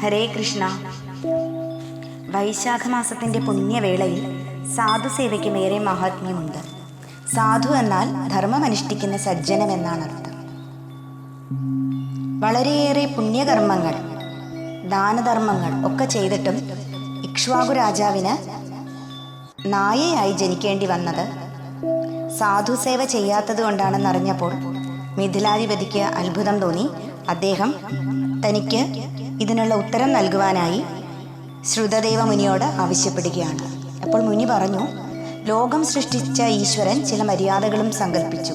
ഹരേ കൃഷ്ണ. വൈശാഖമാസത്തിന്റെ പുണ്യവേളയിൽ സാധുസേവയ്ക്ക് മേറെ മഹാത്മ്യമുണ്ട്. സാധു എന്നാൽ ധർമ്മമനുഷ്ഠിക്കുന്ന സജ്ജനം എന്നാണ് അർത്ഥം വളരെയേറെ പുണ്യകർമ്മങ്ങൾ ദാനധർമ്മങ്ങൾ ഒക്കെ ചെയ്തിട്ടും ഇക്ഷ്വാകു രാജാവിന് നായയായി ജനിക്കേണ്ടി വന്നത് സാധുസേവ ചെയ്യാത്തത് കൊണ്ടാണെന്നറിഞ്ഞപ്പോൾ മിഥിലാധിപതിക്ക് അത്ഭുതം തോന്നി. അദ്ദേഹം തനിക്ക് ഇതിനുള്ള ഉത്തരം നൽകുവാനായി ശ്രുതദേവ മുനിയോട് ആവശ്യപ്പെടുകയാണ്. അപ്പോൾ മുനി പറഞ്ഞു ലോകം സൃഷ്ടിച്ച ഈശ്വരൻ ചില മര്യാദകളും സങ്കല്പിച്ചു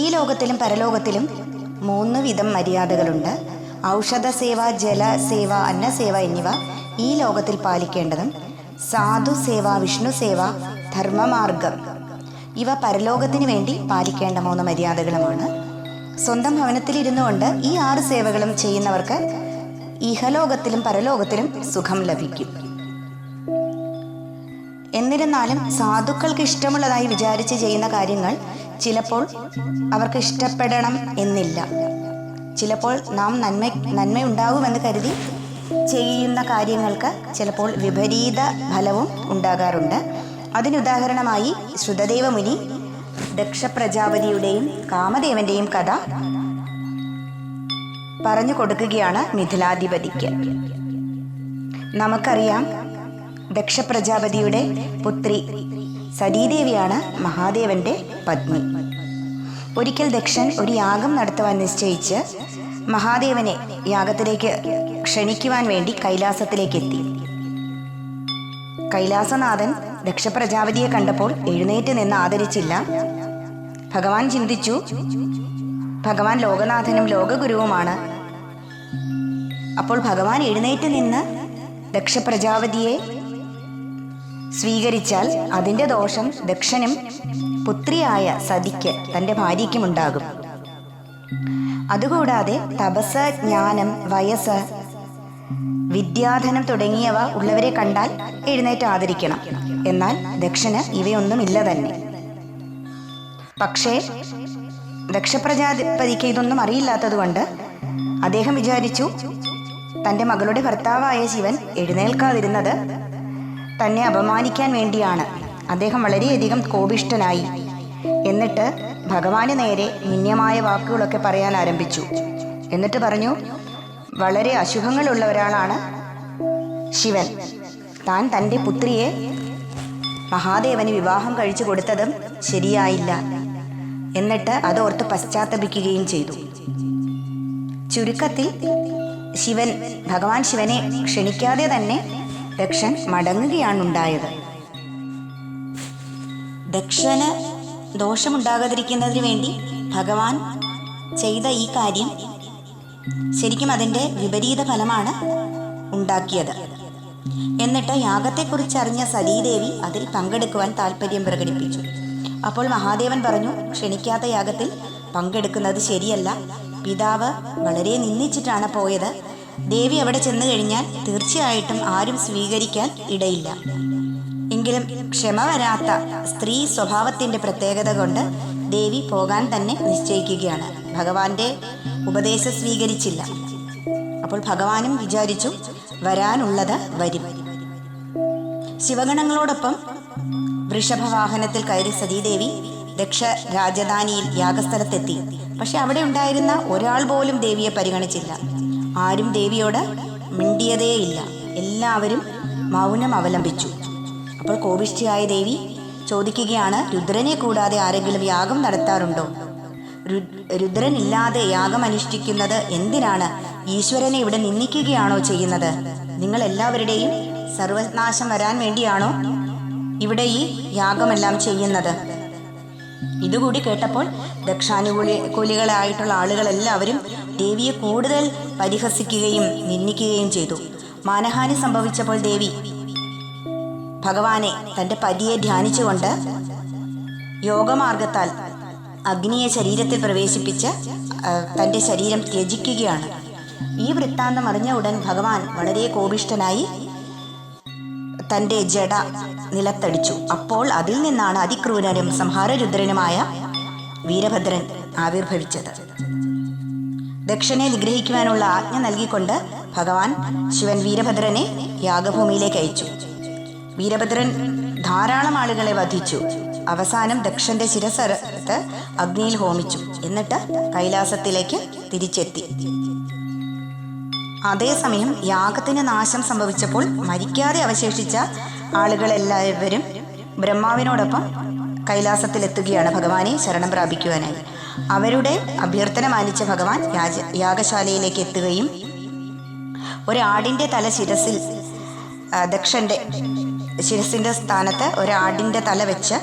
ഈ ലോകത്തിലും പരലോകത്തിലും മൂന്ന് വിധം മര്യാദകളുണ്ട്. ഔഷധ സേവ ജല ജലസേവ അന്നസേവ എന്നിവ ഈ ലോകത്തിൽ പാലിക്കേണ്ടതും സാധു സേവ വിഷ്ണു സേവ ധർമ്മമാർഗം. ഇവ പരലോകത്തിന് വേണ്ടി പാലിക്കേണ്ട മൂന്ന് മര്യാദകളുമാണ്. സ്വന്തം ഭവനത്തിലിരുന്നു കൊണ്ട് ഈ ആറ് സേവകളും ചെയ്യുന്നവർക്ക് ഇഹലോകത്തിലും പരലോകത്തിലും സുഖം ലഭിക്കും. എന്നിരുന്നാലും സാധുക്കൾക്ക് ഇഷ്ടമുള്ളതായി വിചാരിച്ച് ചെയ്യുന്ന കാര്യങ്ങൾ ചിലപ്പോൾ അവർക്ക് ഇഷ്ടപ്പെടണം എന്നില്ല. ചിലപ്പോൾ നാം നന്മ നന്മയുണ്ടാകുമെന്ന് കരുതി ചെയ്യുന്ന കാര്യങ്ങൾക്ക് ചിലപ്പോൾ വിപരീത ഫലവും ഉണ്ടാകാറുണ്ട്. അതിനുദാഹരണമായി ശ്രുതദേവ മുനി ദക്ഷ പ്രജാപതിയുടെയും കാമദേവന്റെയും കഥ പറഞ്ഞു കൊടുക്കുകയാണ് മിഥിലാധിപതിക്ക്. നമുക്കറിയാം ദക്ഷ പ്രജാപതിയുടെ പുത്രി സതീദേവിയാണ് മഹാദേവന്റെ പത്നി. ഒരിക്കൽ ദക്ഷൻ ഒരു യാഗം നടത്തുവാൻ നിശ്ചയിച്ച് മഹാദേവനെ യാഗത്തിലേക്ക് ക്ഷണിക്കുവാൻ വേണ്ടി കൈലാസത്തിലേക്ക് എത്തി കൈലാസനാഥൻ ദക്ഷപ്രജാപതിയെ കണ്ടപ്പോൾ എഴുന്നേറ്റ് നിന്ന് ആദരിച്ചില്ല. ഭഗവാൻ ചിന്തിച്ചു ഭഗവാൻ ലോകനാഥനും ലോകഗുരുവുമാണ്. അപ്പോൾ ഭഗവാൻ എഴുന്നേറ്റ് നിന്ന് ദക്ഷപ്രജാപതിയെ സ്വീകരിച്ചാൽ അതിന്റെ ദോഷം ദക്ഷനും പുത്രിയായ സതിക്ക് തന്റെ ഭാര്യയ്ക്കുമുണ്ടാകും. അതുകൂടാതെ തപസ് ജ്ഞാനം വയസ്സ് വിദ്യാധനം തുടങ്ങിയവ ഉള്ളവരെ കണ്ടാൽ എഴുന്നേറ്റ് ആദരിക്കണം. എന്നാൽ ദക്ഷന് ഇവയൊന്നുമില്ല തന്നെ. പക്ഷേ ദക്ഷപ്രജാപതിക്ക് ഇതൊന്നും അറിയില്ലാത്തതുകൊണ്ട് അദ്ദേഹം വിചാരിച്ചു തന്റെ മകളുടെ ഭർത്താവായ ശിവൻ എഴുന്നേൽക്കാതിരുന്നത് തന്നെ അപമാനിക്കാൻ വേണ്ടിയാണ്. അദ്ദേഹം വളരെയധികം കോപിഷ്ടനായി എന്നിട്ട് ഭഗവാന് നേരെ നിന്യമായ വാക്കുകളൊക്കെ പറയാൻ ആരംഭിച്ചു. എന്നിട്ട് പറഞ്ഞു വളരെ അശുഭങ്ങളുള്ള ഒരാളാണ് ശിവൻ. താൻ തന്റെ പുത്രിയെ മഹാദേവന് വിവാഹം കഴിച്ചു കൊടുത്തതും ശരിയായില്ല. എന്നിട്ട് അതോർത്ത് പശ്ചാത്തപിക്കുകയും ചെയ്തു. ചുരുക്കത്തിൽ ശിവൻ ഭഗവാൻ ശിവനെ ക്ഷണിക്കാതെ തന്നെ ദക്ഷൻ മടങ്ങുകയാണുണ്ടായത്. ദക്ഷന് ദോഷമുണ്ടാകാതിരിക്കുന്നതിന് വേണ്ടി ഭഗവാൻ ചെയ്ത ഈ കാര്യം ശരിക്കും അതിന്റെ വിപരീത ഫലമാണ് ഉണ്ടാക്കിയത്. എന്നിട്ട് യാഗത്തെക്കുറിച്ച് അറിഞ്ഞ സതീദേവി അതിൽ പങ്കെടുക്കുവാൻ താല്പര്യം പ്രകടിപ്പിച്ചു. അപ്പോൾ മഹാദേവൻ പറഞ്ഞു ക്ഷണിക്കാത്ത യാഗത്തിൽ പങ്കെടുക്കുന്നത് ശരിയല്ല. പിതാവ് വളരെ നിന്ദിച്ചിട്ടാണ് പോയത്. ദേവി അവിടെ ചെന്നു കഴിഞ്ഞാൽ തീർച്ചയായിട്ടും ആരും സ്വീകരിക്കാൻ ഇടയില്ല. എങ്കിലും ക്ഷമ വരാത്ത സ്ത്രീ സ്വഭാവത്തിന്റെ പ്രത്യേകത കൊണ്ട് ദേവി പോകാൻ തന്നെ നിശ്ചയിക്കുകയാണ്. ഭഗവാന്റെ ഉപദേശം സ്വീകരിച്ചില്ല. അപ്പോൾ ഭഗവാനും വിചാരിച്ചു വരാനുള്ളത് വരും. ശിവഗണങ്ങളോടൊപ്പം വൃഷഭവാഹനത്തിൽ കയറി സതീദേവി ദക്ഷ രാജധാനിയിൽ യാഗസ്ഥലത്തെത്തി. പക്ഷെ അവിടെ ഉണ്ടായിരുന്ന ഒരാൾ പോലും ദേവിയെ പരിഗണിച്ചില്ല. ആരും ദേവിയോട് മിണ്ടിയതേയില്ല. എല്ലാവരും മൗനം അവലംബിച്ചു. അപ്പോൾ കോപിഷ്ഠിയായ ദേവി ചോദിക്കുകയാണ് രുദ്രനെ കൂടാതെ ആരെങ്കിലും യാഗം നടത്താറുണ്ടോ? രുദ്രനില്ലാതെ യാഗം അനുഷ്ഠിക്കുന്നത് എന്തിനാണ്? ഈശ്വരനെ ഇവിടെ നിന്ദിക്കുകയാണോ ചെയ്യുന്നത്? നിങ്ങൾ എല്ലാവരുടെയും സർവനാശം വരാൻ വേണ്ടിയാണോ ഇവിടെ ഈ യാഗമെല്ലാം ചെയ്യുന്നത്? ഇതുകൂടി കേട്ടപ്പോൾ ദക്ഷാനുകൂലി കൂലികളായിട്ടുള്ള ആളുകളെല്ലാവരും ദേവിയെ കൂടുതൽ പരിഹസിക്കുകയും നിന്ദിക്കുകയും ചെയ്തു. മാനഹാനി സംഭവിച്ചപ്പോൾ ദേവി ഭഗവാനെ തന്റെ പതിയെ ധ്യാനിച്ചുകൊണ്ട് യോഗമാർഗത്താൽ അഗ്നിയെ ശരീരത്തിൽ പ്രവേശിപ്പിച്ച് തന്റെ ശരീരം ത്യജിക്കുകയാണ്. ഈ വൃത്താന്തം അറിഞ്ഞ ഉടൻ ഭഗവാൻ വളരെ കോപിഷ്ഠനായി തന്റെ ജട നിലത്തടിച്ചു. അപ്പോൾ അതിൽ നിന്നാണ് അതിക്രൂരനും സംഹാരരുദ്രനുമായ വീരഭദ്രൻ ആവിർഭവിച്ചത്. ദക്ഷനെ നിഗ്രഹിക്കുവാനുള്ള ആജ്ഞ നൽകിക്കൊണ്ട് ഭഗവാൻ ശിവൻ വീരഭദ്രനെ യാഗഭൂമിയിലേക്ക് അയച്ചു. വീരഭദ്രൻ ധാരാളം ആളുകളെ വധിച്ചു. അവസാനം ദക്ഷന്റെ ശിരസരത്ത് അഗ്നിയിൽ ഹോമിച്ചു. എന്നിട്ട് കൈലാസത്തിലേക്ക് തിരിച്ചെത്തി. അതേസമയം യാഗത്തിന് നാശം സംഭവിച്ചപ്പോൾ മരിക്കാതെ അവശേഷിച്ച ആളുകളെല്ലാവരും ബ്രഹ്മാവിനോടൊപ്പം കൈലാസത്തിലെത്തുകയാണ് ഭഗവാനെ ശരണം പ്രാപിക്കുവാനായി. അവരുടെ അഭ്യർത്ഥന മാനിച്ച ഭഗവാൻ യാജ യാഗശാലയിലേക്ക് എത്തുകയും ഒരാടിന്റെ തല ശിരസിൽ ദക്ഷന്റെ ശിരസിന്റെ സ്ഥാനത്ത് ഒരാടിന്റെ തല വെച്ച്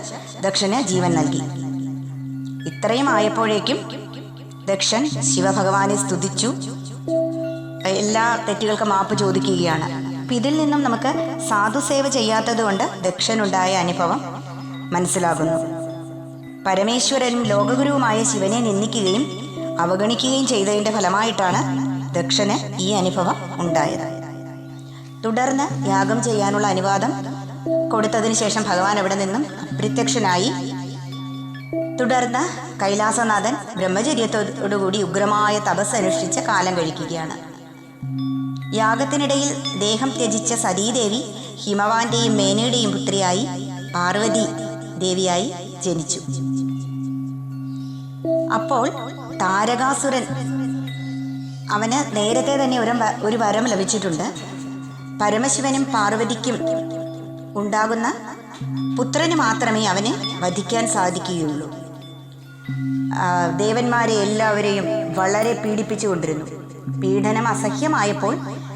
ദക്ഷന് ജീവൻ നൽകി. ഇത്രയും ആയപ്പോഴേക്കും ദക്ഷൻ ശിവഭഗവാനെ സ്തുതിച്ചു. എല്ലാ തെറ്റുകൾക്കും മാപ്പ് ചോദിക്കുകയാണ്. അപ്പം ഇതിൽ നിന്നും നമുക്ക് സാധുസേവ ചെയ്യാത്തത് കൊണ്ട് ദക്ഷനുണ്ടായ അനുഭവം മനസ്സിലാകുന്നു. പരമേശ്വരനും ലോകഗുരുവുമായ ശിവനെ നിന്ദിക്കുകയും അവഗണിക്കുകയും ചെയ്തതിന്റെ ഫലമായിട്ടാണ് ദക്ഷന് ഈ അനുഭവം ഉണ്ടായത്. തുടർന്ന് യാഗം ചെയ്യാനുള്ള അനുവാദം കൊടുത്തതിന് ശേഷം ഭഗവാൻ അവിടെ നിന്നും അപ്രത്യക്ഷനായി. തുടർന്ന് കൈലാസനാഥൻ ബ്രഹ്മചര്യത്തോടുകൂടി ഉഗ്രമായ തപസ് അനുഷ്ഠിച്ച് കാലം കഴിക്കുകയാണ്. യാഗത്തിനിടയിൽ ദേഹം ത്യജിച്ച സതീദേവി ഹിമവാന്റെയും മേനയുടെയും പുത്രിയായി പാർവതി ദേവിയായി ജനിച്ചു. അപ്പോൾ താരകാസുരൻ അവന് നേരത്തെ തന്നെ ഒരു ഒരു വരം ലഭിച്ചിട്ടുണ്ട്. പരമശിവനും പാർവതിക്കും ഉണ്ടാകുന്ന പുത്രന് മാത്രമേ അവന് വധിക്കാൻ സാധിക്കുകയുള്ളൂ. ദേവന്മാരെ എല്ലാവരെയും വളരെ പീഡിപ്പിച്ചുകൊണ്ടിരുന്നു. പീഡനം അസഹ്യമായപ്പോൾ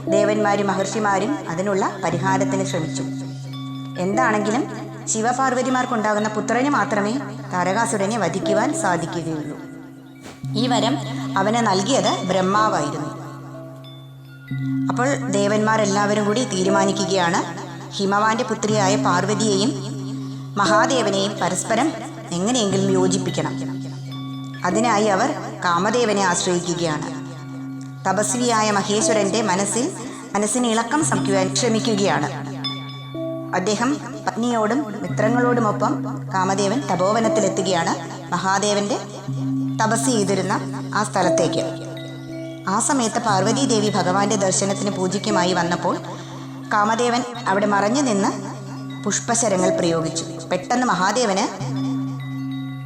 ദേവന്മാരും മഹർഷിമാരും അതിനുള്ള പരിഹാരത്തിന് ശ്രമിച്ചു. എന്താണെങ്കിലും ശിവപാർവതിമാർക്കുണ്ടാകുന്ന പുത്രനെ മാത്രമേ താരകാസുരനെ വധിക്കുവാൻ സാധിക്കുകയുള്ളൂ. ഈ വരം അവന് നൽകിയത് ബ്രഹ്മാവായിരുന്നു. അപ്പോൾ ദേവന്മാർ എല്ലാവരും കൂടി തീരുമാനിക്കുകയാണ് ഹിമവാന്റെ പുത്രിയായ പാർവതിയെയും മഹാദേവനെയും പരസ്പരം എങ്ങനെയെങ്കിലും യോജിപ്പിക്കണം. അതിനായി അവർ കാമദേവനെ ആശ്രയിക്കുകയാണ്. തപസ്വിയായ മഹേശ്വരന്റെ മനസ്സിൽ മനസ്സിന് ഇളക്കം സംക്കുവാൻ ശ്രമിക്കുകയാണ്. അദ്ദേഹം പത്നിയോടും മിത്രങ്ങളോടുമൊപ്പം കാമദേവൻ തപോവനത്തിലെത്തുകയാണ് മഹാദേവന്റെ തപസ് ചെയ്തിരുന്ന ആ സ്ഥലത്തേക്ക്. ആ സമയത്ത് പാർവതീദേവി ഭഗവാന്റെ ദർശനത്തിന് പൂജയ്ക്കുമായി വന്നപ്പോൾ കാമദേവൻ അവിടെ മറഞ്ഞു നിന്ന് പുഷ്പശരങ്ങൾ പ്രയോഗിച്ചു. പെട്ടെന്ന് മഹാദേവന്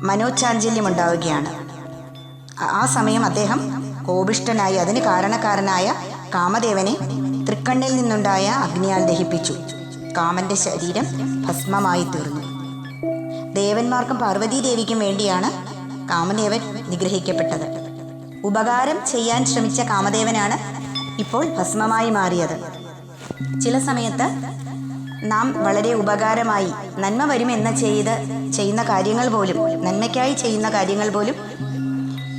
മനോചാഞ്ചല്യം ഉണ്ടാവുകയാണ് ആ സമയം അദ്ദേഹം കോപിഷ്ടനായി അതിന് കാരണക്കാരനായ കാമദേവനെ തൃക്കണ്ണിൽ നിന്നുണ്ടായ അഗ്നിയാൽ ദഹിപ്പിച്ചു. കാമന്റെ ശരീരം ഭസ്മമായി തീർന്നു. ദേവന്മാർക്കും പാർവതീദേവിക്കും വേണ്ടിയാണ് കാമദേവൻ നിഗ്രഹിക്കപ്പെട്ടത്. ഉപകാരം ചെയ്യാൻ ശ്രമിച്ച കാമദേവനാണ് ഇപ്പോൾ ഭസ്മമായി മാറിയത്. ചില സമയത്ത് നാം വളരെ ഉപകാരമായി നന്മ വരുമെന്ന് ചെയ്ത് ചെയ്യുന്ന കാര്യങ്ങൾ പോലും നന്മയ്ക്കായി ചെയ്യുന്ന കാര്യങ്ങൾ പോലും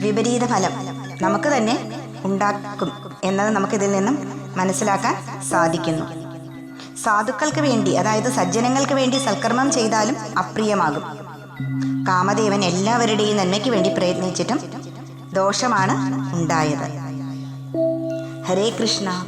വിപരീത ഫലം നമുക്ക് തന്നെ ഉണ്ടാക്കും എന്നത് നമുക്കിതിൽ നിന്നും മനസ്സിലാക്കാൻ സാധിക്കുന്നു. സാധുക്കൾക്ക് വേണ്ടി അതായത് സജ്ജനങ്ങൾക്ക് വേണ്ടി സൽക്കർമ്മം ചെയ്താലും അപ്രിയമാകും. കാമദേവൻ എല്ലാവരുടെയും നന്മയ്ക്ക് വേണ്ടി പ്രയത്നിച്ചിട്ടും ദോഷമാണ് ഉണ്ടായത്. ഹരേ കൃഷ്ണ.